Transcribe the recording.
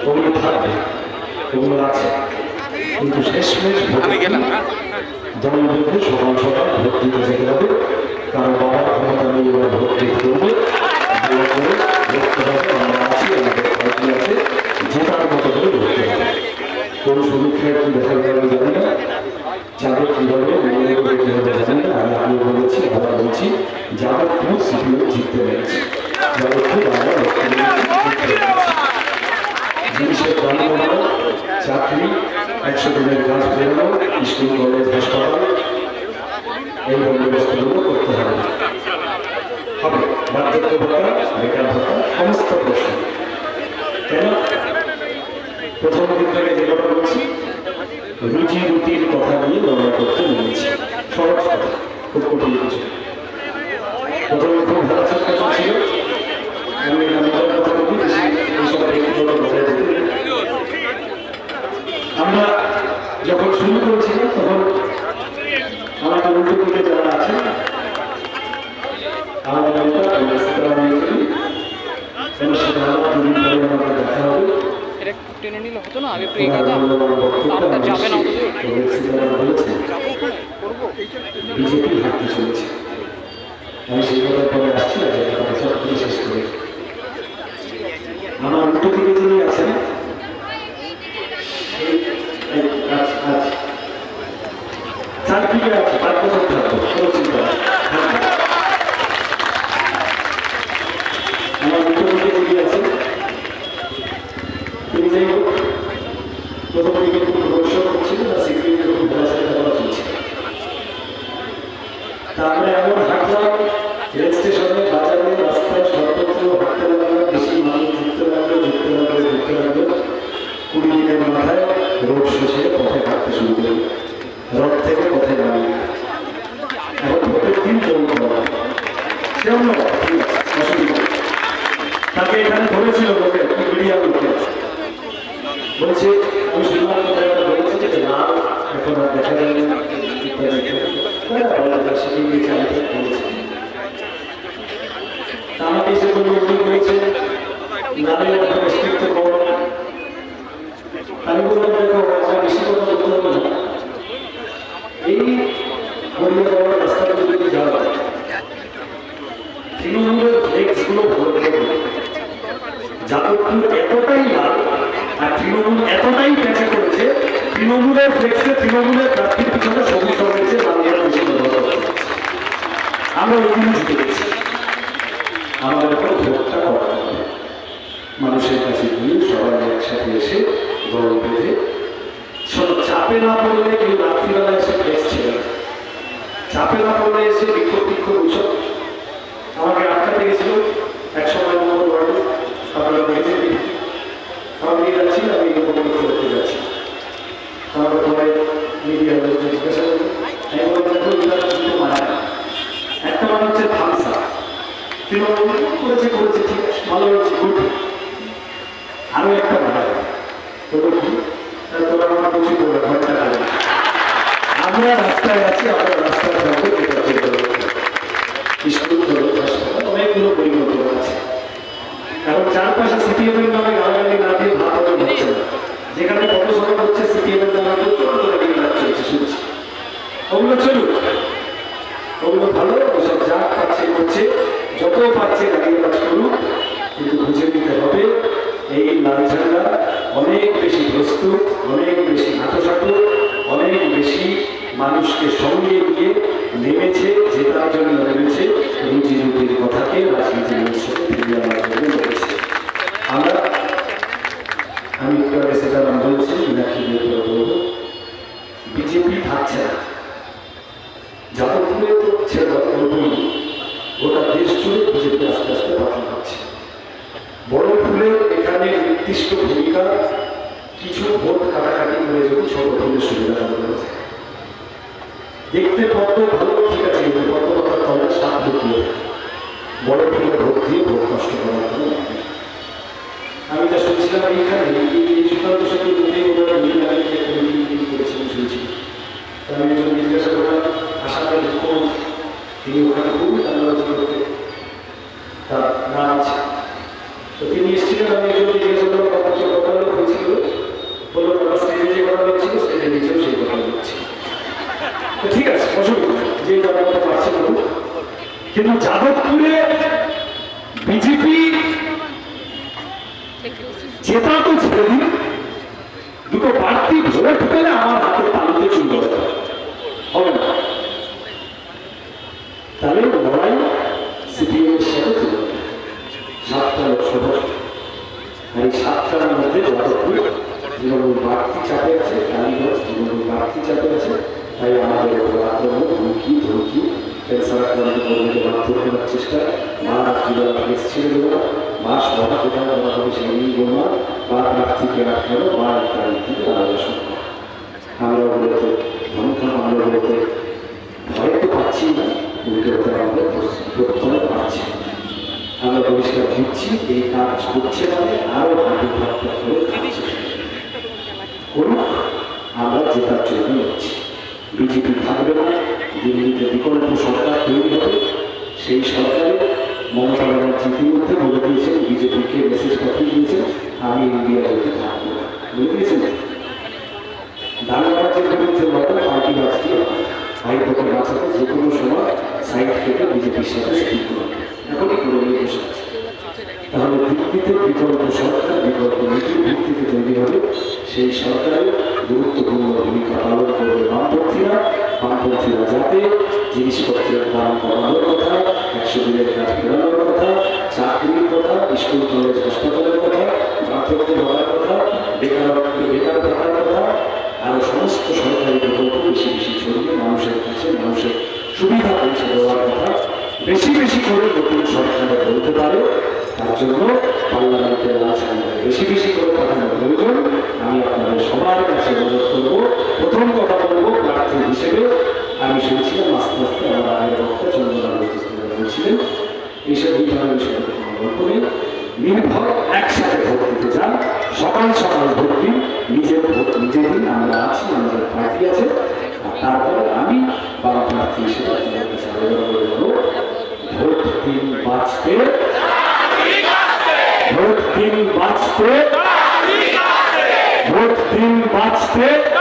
ওগুলো থাকবে ওগুলো আছে। কিন্তু শেষমেশ আমি গেলাম হ্যাঁ? দল বেঁধে সকাল সকাল ভোট দিতে যেতে হবে। কারণ বাবার ক্ষমতা নেই এবার ভোট দিতে করবে দয়া করে দেখতে হবে আমরা আছি আমাদের পার্টি আছে জেতার মতো করে ভোট হবে। কোন সমীক্ষায় কি দেখা যাবে আমি জানি না যাদের কীভাবে মনোযোগ রেখে হবে জানি না আমি আগে বলেছি আবার বলছি যাদবপুর সিপিও জিততে পেরেছে যাদবপুর আমরা লক্ষ্য রেখেছি জিততে পেরেছি। জিনিসের দাম কমানো চাকরি একশো দিনের কাজ বেরোনো স্কুল কলেজ হাসপাতাল এই বন্দোবস্তগুলো করতে হবে হবে বার্ধক্য ভাতা বেকার ভাতা সমস্ত প্রশ্ন কেন প্রথম দিন থেকে যে কথা বলছি রুচি রুটির কথা নিয়ে লড়াই করতে নেমেছি সহজ কথা খুব কঠিন কিছু প্রথমে খুব ভালো চিন্তা ছিল আমি আমার কথা বলি বেশি এইসব ব্যক্তিগত কথা বলতে আমরা যখন শুরু করেছিলাম তখন আমাদের উল্টো দিকে যারা আছে আমাদের নেতা সিদ্ধারাম ইয়েচুরি, কেন সেটা আমার দুদিন পরে আমাদের দেখা হবে এটা একটু টেনে নিলে হতো না আমি একটু ওনার এগাতাম মূল্যবান বক্তব্য তারটা আমি যাবে না শুনছি। যাব হাঁটতে চলেছে। আমি সেই কথার পরে আসছি না? কথা বছর থাকব কোনো চিন্তা আমার উল্টো দিকে যিনি আছেন তিনি যাই হোক প্রথম দিকে খুব রহস্য না কথা তা আমরা এমন রেল স্টেশনে রাস্তায় বেশি মানুষ যুক্ত লাগল যুক্ত লাগল যুক্ত লাগল। কুড়ি দিনের মাথায় পথে হাঁটতে শুরু করল। থেকে পথে নামি এখন ভোটের তাকে এখানে ধরেছিল লোকে মিডিয়া লোকে? বলছে বলেছে যে না এখন আর দেখা যায় না ইত্যাদি ইত্যাদি। হ্যাঁ, বলা যায়, সেদিন গিয়েছে, আমি ঠিক বলেছি। তা আমাকে এসে বলল, উনি বলেছে, নারীর একটা অস্তিত্ব কম। আমি বললাম, দেখো, বেশি কথা বলতে হবে না। এই যাদবপুর এতটাই তৃণমূলের ফ্লেক্সে তৃণমূলের প্রার্থীর পিছনে সবুজ রয়েছে বাংলার ব্যবহার আমরা ওইগুলো জিতে গেছি আমাদের এখন ভোটটা করা মানুষের কাছে গিয়ে সবাই একসাথে এসে দল বেঁধে শোনো, চাপে না পড়লে কেউ রাত্রিবেলা এসে ফ্লেক্স ছিল। চাপে না পড়লে এসে বিক্ষোভ বিক্ষোভ উৎসব আমাকে আটকাতে গেছিল এক সময় নম্বর ওয়ার্ডে আপনারা দেখেছেন কি? আমি নিয়ে যাচ্ছি আমি এরকম করতে যাচ্ছি আমাকে পরে মিডিয়া লোকজন জিজ্ঞাসা করল আমি বললাম দেখো এগুলো কিন্তু মানা না। একটা মানে হচ্ছে থামসা তৃণমূল করেছে করেছে, ঠিক ভালো হয়েছে গুড আরও একটা ভালো ওটা কি? তা তোমার আমার বলছি বলে, ঘণ্টা আমরা রাস্তায় আছি, আমরা রাস্তায় যাব। যাদবপুরে ছেড়ে পুরোপুরি গোটা দেশ জুড়ে বিজেপি আস্তে আস্তে পাঠানো হচ্ছে বড় ফুলের এখানে নির্দিষ্ট ভূমিকা, কিছু ভোট কাটাকাটি করে যদি ছোট ফুলের সুবিধা করেছে দেখতে কত ভালো, ঠিক আছে, কিন্তু কত কথা তবে সাপ লুকিয়ে বড় ফুলের ভোট দিয়ে ভোট নষ্ট করার কোনো আমি যা শুনছিলাম এইখানে, এই সুকান্ত সাথে ওরা মিটিং করেছিলেন শুনছি। আমি কিন্তু যাদবপুরে বিজেপি জেতা তো ছেড়ে দুটো বাড়তি ভোট পেলে আমার হাতে তালুতে চুল হবে হবে না তাহলে লড়াই সিপিএমের সাথে চলবে সাতটা লোকসভা আর এই সাতটার মধ্যে যাদবপুর তৃণমূল বাড়তি চাপে আছে কালীগঞ্জ তৃণমূল বাড়তি চাপে আছে তাই আমাদের উপর আক্রমণ হুমকি ধমকি ক্যান্সার আক্রান্ত কর্মীকে বাধ্য করার চেষ্টা মা রাত্রিবেলা ফ্লেক্স ছেড়ে দেবো না মা সভা কোথায় বলা হবে সেই নিয়ে বলব না বা প্রার্থীকে আটকানো বা ইত্যাদি ইত্যাদি আলাদা সম্ভব আমরা বলতে ধমকা আমরা বলতে ভয় তো পাচ্ছি না উল্টো হতে আমরা প্রথমে পাচ্ছি না। আমরা পরিষ্কার দিচ্ছি এই কাজ করছে মানে আরও ভালো ভাবতে করে কাজ করুক আমরা জেতার জন্য হচ্ছি বিজেপি থাকবে না, দিল্লিতে বিকল্প সরকার তৈরি হবে, সেই সরকারে মমতা ব্যানার্জি ইতিমধ্যে বলে দিয়েছেন, বিজেপিকে মেসেজ পাঠিয়ে দিয়েছেন, আমি ইন্ডিয়া যেতে থাকব। বলে দিয়েছেন। দাঙ্গাবাজের বিরুদ্ধে লড়াই পার্টি বাঁচতে ভাইপোকে বাঁচাতে যে কোনো সময় সাইড থেকে বিজেপির সাথে শুরু করবে। এখনই করে নিয়ে বসে আছে। তাহলে দিল্লিতে বিকল্প সরকার, বিকল্প নীতির ভিত্তিতে তৈরি হবে। সেই সরকারের গুরুত্বপূর্ণ ভূমিকা পালন করবে বামপন্থীরা। বামপন্থীরা যাতে জিনিসপত্রের দাম কমানোর কথা, একশো দিনের কাজ ফেরানোর কথা, চাকরির কথা, স্কুল, কলেজ, হাসপাতালের কথা, পাঠ্যক্রম হওয়ার কথা, বেকারত্ব, বেকার থাকার কথা আরও সমস্ত সরকারি প্রকল্প বেশি বেশি ছড়িয়ে মানুষের কাছে মানুষের সুবিধা পৌঁছে দেওয়ার কথা, বেশি বেশি করে জন্য রাজনীতি বেশি বেশি করে পাঠানো প্রয়োজন আমি আপনাদের সবার কাছে অনুরোধ করব, প্রথম কথা বলব প্রার্থী হিসেবে। আমি শুনছিলাম, আস্তে আস্তে আমার আগের বক্তা বস্তুরা বলছিলেন এইসব এই ধরনের কোনো গল্প নেই নির্ভর একসাথে ভোট দিতে যান সকাল সকাল ভোট দিন, নিজের ভোট নিজে দিন, আমরা আছি, আমাদের পার্টি আছে। তারপরে আমি বাবা প্রার্থী হিসেবে আপনাদের কাছে আবেদন করে ভোট দিন বাঁচতে বাঁচতে ভোট দিন বাঁচতে